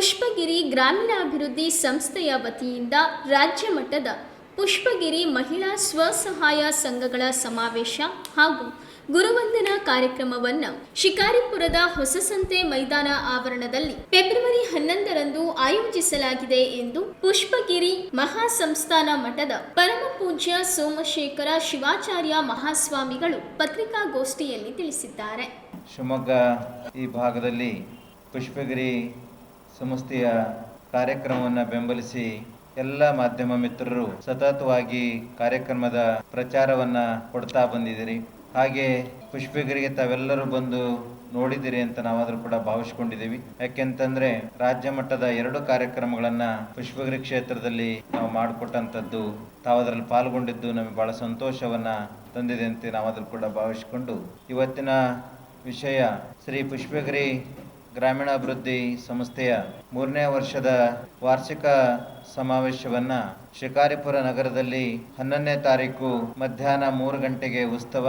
ಗ್ರಾಮೀಣಾಭಿವೃದ್ಧಿ ಸಂಸ್ಥೆಯ ವತಿಯಿಂದ ರಾಜ್ಯ ಮಟ್ಟದ ಪುಷ್ಪಗಿರಿ ಮಹಿಳಾ ಸ್ವಸಹಾಯ ಸಂಘಗಳ ಸಮಾವೇಶ ಹಾಗೂ ಗುರುವಂದನಾ ಕಾರ್ಯಕ್ರಮವನ್ನು ಶಿಕಾರಿಪುರದ ಹೊಸಸಂತೆ ಮೈದಾನ ಆವರಣದಲ್ಲಿ ಫೆಬ್ರವರಿ ಹನ್ನೊಂದರಂದು ಆಯೋಜಿಸಲಾಗಿದೆ ಎಂದು ಪುಷ್ಪಗಿರಿ ಮಹಾಸಂಸ್ಥಾನ ಮಠದ ಪರಮ ಪೂಜ್ಯ ಸೋಮಶೇಖರ ಶಿವಾಚಾರ್ಯ ಮಹಾಸ್ವಾಮಿಗಳು ಪತ್ರಿಕಾಗೋಷ್ಠಿಯಲ್ಲಿ ತಿಳಿಸಿದ್ದಾರೆ. ಶಿವಮೊಗ್ಗ ಈ ಭಾಗದಲ್ಲಿ ಪುಷ್ಪಗಿರಿ ಸಂಸ್ಥೆಯ ಕಾರ್ಯಕ್ರಮವನ್ನು ಬೆಂಬಲಿಸಿ ಎಲ್ಲ ಮಾಧ್ಯಮ ಮಿತ್ರರು ಸತತವಾಗಿ ಕಾರ್ಯಕ್ರಮದ ಪ್ರಚಾರವನ್ನ ಕೊಡ್ತಾ ಬಂದಿದ್ದೀರಿ. ಹಾಗೆ ಪುಷ್ಪಗಿರಿಗೆ ತಾವೆಲ್ಲರೂ ಬಂದು ನೋಡಿದಿರಿ ಅಂತ ನಾವಾದರೂ ಕೂಡ ಭಾವಿಸ್ಕೊಂಡಿದ್ದೀವಿ. ಯಾಕೆಂತಂದ್ರೆ ರಾಜ್ಯ ಮಟ್ಟದ ಎರಡು ಕಾರ್ಯಕ್ರಮಗಳನ್ನ ಪುಷ್ಪಗಿರಿ ಕ್ಷೇತ್ರದಲ್ಲಿ ನಾವು ಮಾಡಿಕೊಟ್ಟಂಥದ್ದು ತಾವದ್ರಲ್ಲಿ ಪಾಲ್ಗೊಂಡಿದ್ದು ನಮಗೆ ಬಹಳ ಸಂತೋಷವನ್ನ ತಂದಿದೆ ಅಂತ ನಾವಾದರೂ ಕೂಡ ಭಾವಿಸಿಕೊಂಡು ಇವತ್ತಿನ ವಿಷಯ ಶ್ರೀ ಪುಷ್ಪಗಿರಿ ಗ್ರಾಮೀಣಾಭಿವೃದ್ಧಿ ಸಂಸ್ಥೆಯ ಮೂರನೇ ವರ್ಷದ ವಾರ್ಷಿಕ ಸಮಾವೇಶವನ್ನ ಶಿಕಾರಿಪುರ ನಗರದಲ್ಲಿ ಹನ್ನೊಂದನೇ ತಾರೀಕು ಮಧ್ಯಾಹ್ನ ಮೂರು ಗಂಟೆಗೆ ಉತ್ಸವ